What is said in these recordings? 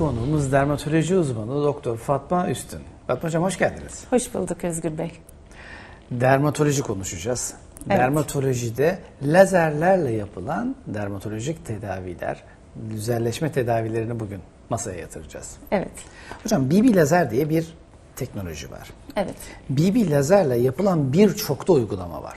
Konuğumuz dermatoloji uzmanı Doktor Fatma Üstün. Fatma Hocam hoş geldiniz. Hoş bulduk Özgür Bey. Dermatoloji konuşacağız. Evet. Dermatolojide lazerlerle yapılan dermatolojik tedaviler, güzelleşme tedavilerini bugün masaya yatıracağız. Evet, Hocam BB lazer diye bir teknoloji var. evet. BB lazerle yapılan birçok da uygulama var.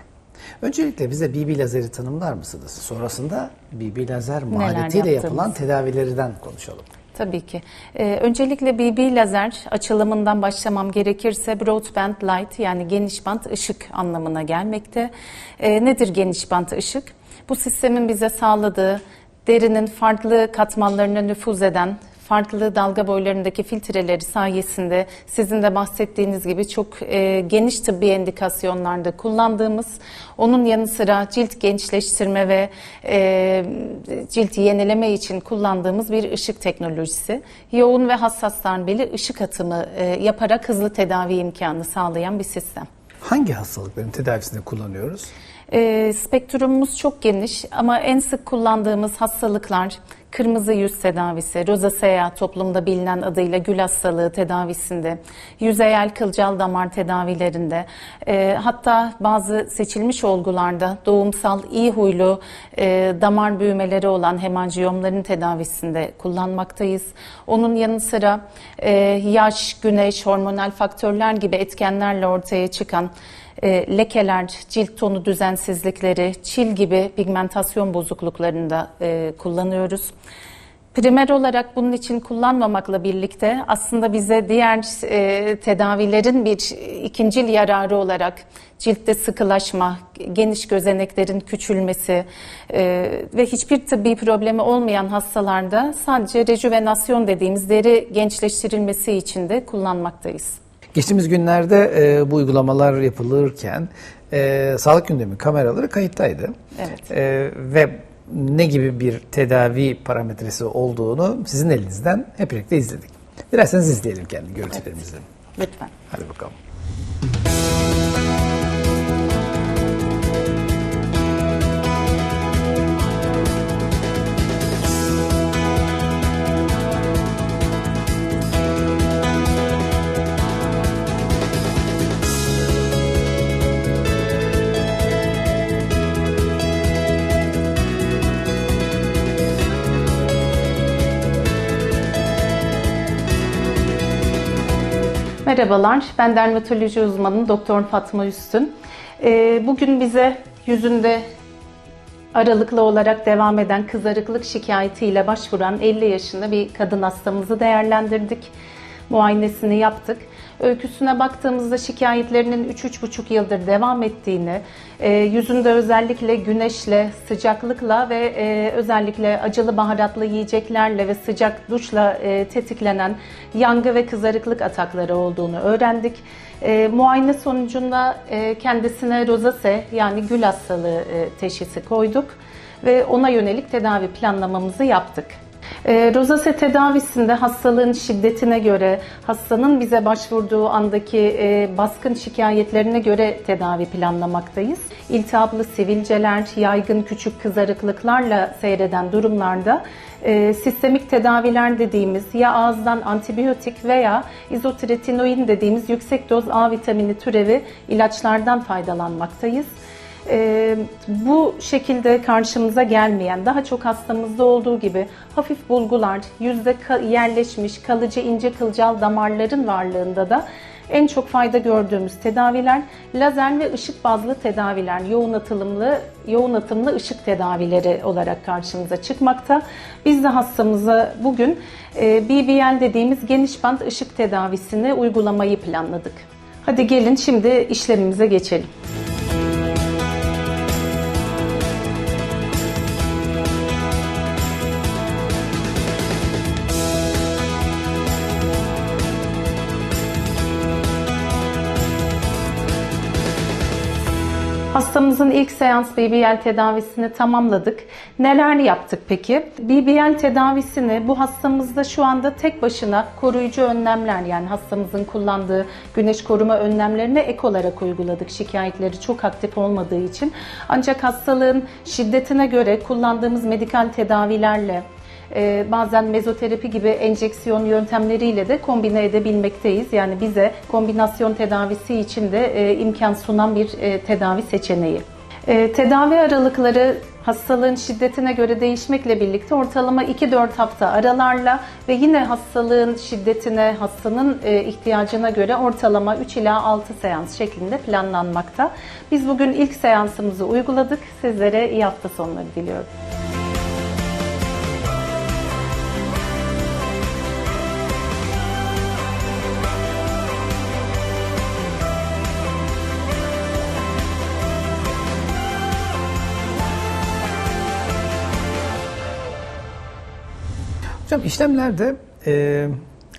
Öncelikle bize BB lazeri tanımlar mısınız? Sonrasında BB lazer maliyetiyle yapılan tedavilerden konuşalım. Tabii ki. Ee, öncelikle BB lazer açılımından başlamam gerekirse broadband light yani geniş bant ışık anlamına gelmekte. Ee, nedir geniş bant ışık? Bu sistemin bize sağladığı derinin farklı katmanlarına nüfuz eden farklı dalga boylarındaki filtreleri sayesinde sizin de bahsettiğiniz gibi çok e, geniş tıbbi endikasyonlarda kullandığımız, onun yanı sıra cilt gençleştirme ve e, cilt yenileme için kullandığımız bir ışık teknolojisi. Yoğun ve hassas darbeli ışık atımı e, yaparak hızlı tedavi imkanı sağlayan bir sistem. Hangi hastalıkların tedavisinde kullanıyoruz? E, spektrumumuz çok geniş ama en sık kullandığımız hastalıklar kırmızı yüz tedavisi, rozasea toplumda bilinen adıyla gül hastalığı tedavisinde, yüzeyel kılcal damar tedavilerinde, e, hatta bazı seçilmiş olgularda doğumsal iyi huylu e, damar büyümeleri olan hemanjiyomların tedavisinde kullanmaktayız. Onun yanı sıra e, yaş, güneş, hormonal faktörler gibi etkenlerle ortaya çıkan e, lekeler, cilt tonu düzensizlikleri, çil gibi pigmentasyon bozukluklarında e, kullanıyoruz. Primer olarak bunun için kullanmamakla birlikte aslında bize diğer e, tedavilerin bir ikincil yararı olarak ciltte sıkılaşma, geniş gözeneklerin küçülmesi e, ve hiçbir tıbbi problemi olmayan hastalarda sadece rejuvenasyon dediğimiz deri gençleştirilmesi için de kullanmaktayız. Geçtiğimiz günlerde e, bu uygulamalar yapılırken e, sağlık gündemi kameraları kayıttaydı. Evet. E, ve ne gibi bir tedavi parametresi olduğunu sizin elinizden hep birlikte izledik. Dilerseniz izleyelim kendi görüntülerimizi. Lütfen. Hadi bakalım. Merhabalar, ben dermatoloji uzmanı Doktor Fatma Üstün. Ee, Bugün bize yüzünde aralıklı olarak devam eden kızarıklık şikayetiyle başvuran 50 yaşında bir kadın hastamızı değerlendirdik. Muayenesini yaptık. Öyküsüne baktığımızda şikayetlerinin 3-3,5 yıldır devam ettiğini, e, yüzünde özellikle güneşle, sıcaklıkla ve e, özellikle acılı baharatlı yiyeceklerle ve sıcak duşla e, tetiklenen yangı ve kızarıklık atakları olduğunu öğrendik. E, muayene sonucunda e, kendisine rozase yani gül hastalığı e, teşhisi koyduk ve ona yönelik tedavi planlamamızı yaptık. E, rozase tedavisinde hastalığın şiddetine göre, hastanın bize başvurduğu andaki e, baskın şikayetlerine göre tedavi planlamaktayız. İltihaplı sivilceler, yaygın küçük kızarıklıklarla seyreden durumlarda e, sistemik tedaviler dediğimiz ya ağızdan antibiyotik veya izotretinoin dediğimiz yüksek doz A vitamini türevi ilaçlardan faydalanmaktayız. Ee, bu şekilde karşımıza gelmeyen, daha çok hastamızda olduğu gibi hafif bulgular, yüzde yerleşmiş kalıcı ince kılcal damarların varlığında da en çok fayda gördüğümüz tedaviler lazer ve ışık bazlı tedaviler, yoğun atılımlı, yoğun atımlı ışık tedavileri olarak karşımıza çıkmakta. Biz de hastamıza bugün e, BBL dediğimiz geniş band ışık tedavisini uygulamayı planladık. Hadi gelin şimdi işlemimize geçelim. Hastamızın ilk seans BBL tedavisini tamamladık. Neler yaptık peki? BBL tedavisini bu hastamızda şu anda tek başına koruyucu önlemler yani hastamızın kullandığı güneş koruma önlemlerine ek olarak uyguladık. Şikayetleri çok aktif olmadığı için. Ancak hastalığın şiddetine göre kullandığımız medikal tedavilerle e, bazen mezoterapi gibi enjeksiyon yöntemleriyle de kombine edebilmekteyiz. Yani bize kombinasyon tedavisi için de e, imkan sunan bir e, tedavi seçeneği. E, tedavi aralıkları hastalığın şiddetine göre değişmekle birlikte ortalama 2-4 hafta aralarla ve yine hastalığın şiddetine, hastanın ihtiyacına göre ortalama 3 ila 6 seans şeklinde planlanmakta. Biz bugün ilk seansımızı uyguladık. Sizlere iyi hafta sonları diliyorum. Hocam işlemlerde e,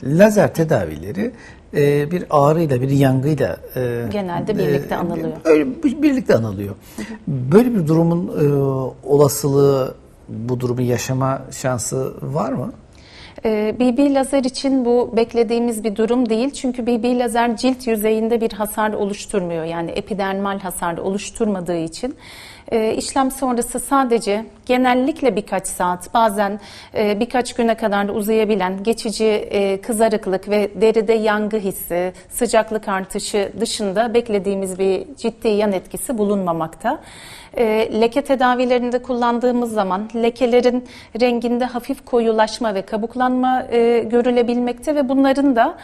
lazer tedavileri e, bir ağrıyla, bir yangıyla e, Genelde birlikte anılıyor. Öyle bir- birlikte anılıyor. Böyle bir durumun e, olasılığı, bu durumu yaşama şansı var mı? BB lazer için bu beklediğimiz bir durum değil. Çünkü BB lazer cilt yüzeyinde bir hasar oluşturmuyor. Yani epidermal hasar oluşturmadığı için e, işlem sonrası sadece genellikle birkaç saat, bazen e, birkaç güne kadar uzayabilen geçici e, kızarıklık ve deride yangı hissi, sıcaklık artışı dışında beklediğimiz bir ciddi yan etkisi bulunmamakta. E, leke tedavilerinde kullandığımız zaman lekelerin renginde hafif koyulaşma ve kabuklanma e, görülebilmekte ve bunların da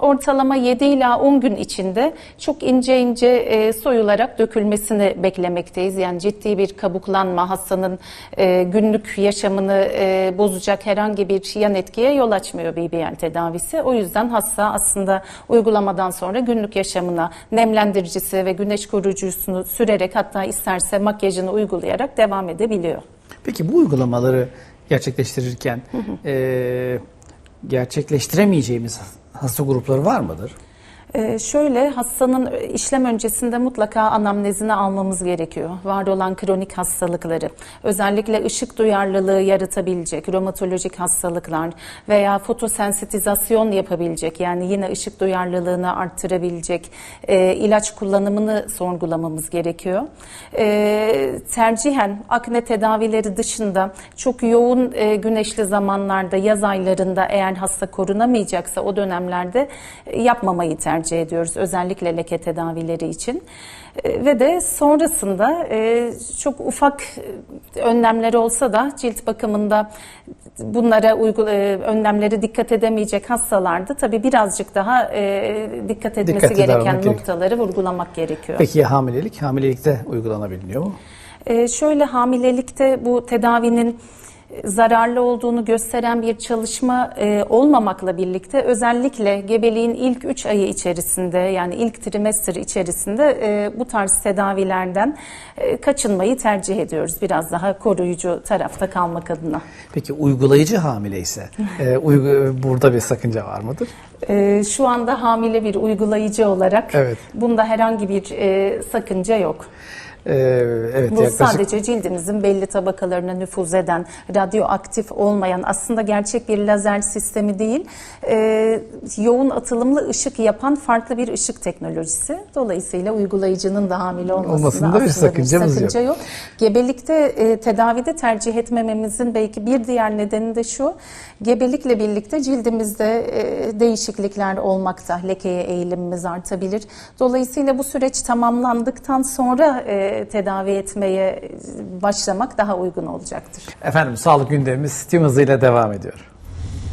ortalama 7 ila 10 gün içinde çok ince ince soyularak dökülmesini beklemekteyiz. Yani ciddi bir kabuklanma hastanın e, günlük yaşamını e, bozacak herhangi bir yan etkiye yol açmıyor BBL tedavisi. O yüzden hasta aslında uygulamadan sonra günlük yaşamına nemlendiricisi ve güneş koruyucusunu sürerek hatta isterse makyajını uygulayarak devam edebiliyor. Peki bu uygulamaları gerçekleştirirken e, gerçekleştiremeyeceğimiz hasta grupları var mıdır? Ee, şöyle hastanın işlem öncesinde mutlaka anamnezini almamız gerekiyor. Var olan kronik hastalıkları, özellikle ışık duyarlılığı yaratabilecek romatolojik hastalıklar veya fotosensitizasyon yapabilecek yani yine ışık duyarlılığını arttırabilecek e, ilaç kullanımını sorgulamamız gerekiyor. E, tercihen akne tedavileri dışında çok yoğun e, güneşli zamanlarda yaz aylarında eğer hasta korunamayacaksa o dönemlerde e, yapmamayı tercih ediyoruz. Özellikle leke tedavileri için. E, Ve de sonrasında e, çok ufak e, önlemleri olsa da cilt bakımında bunlara uygula, önlemleri dikkat edemeyecek hastalarda tabii birazcık daha dikkat etmesi Dikkatli gereken noktaları vurgulamak gerekiyor. Peki ya hamilelik? Hamilelikte uygulanabiliyor mu? Şöyle hamilelikte bu tedavinin zararlı olduğunu gösteren bir çalışma e, olmamakla birlikte özellikle gebeliğin ilk 3 ayı içerisinde yani ilk trimester içerisinde e, bu tarz tedavilerden e, kaçınmayı tercih ediyoruz. Biraz daha koruyucu tarafta kalmak adına. Peki uygulayıcı hamile ise e, uygu- burada bir sakınca var mıdır? E, şu anda hamile bir uygulayıcı olarak Evet. bunda herhangi bir e, sakınca yok. E, evet Bu yaklaşık sadece cildimizin belli tabakalarına nüfuz eden, radyoaktif olmayan, aslında gerçek bir lazer sistemi değil, e, yoğun atılımlı ışık yapan farklı bir ışık teknolojisi. Dolayısıyla uygulayıcının da hamile olmasında Olmasında bir sakıncamız sakınca yok. Gebelikte e, tedavide tercih etmememizin belki bir diğer nedeni de şu, gebelikle birlikte cildimizde e, değişiklikler olmakta, lekeye eğilimimiz artabilir. Dolayısıyla bu süreç tamamlandıktan sonra e, tedavi etmeye başlamak daha uygun olacaktır. Efendim sağlık gündemimiz tüm hızıyla devam ediyor.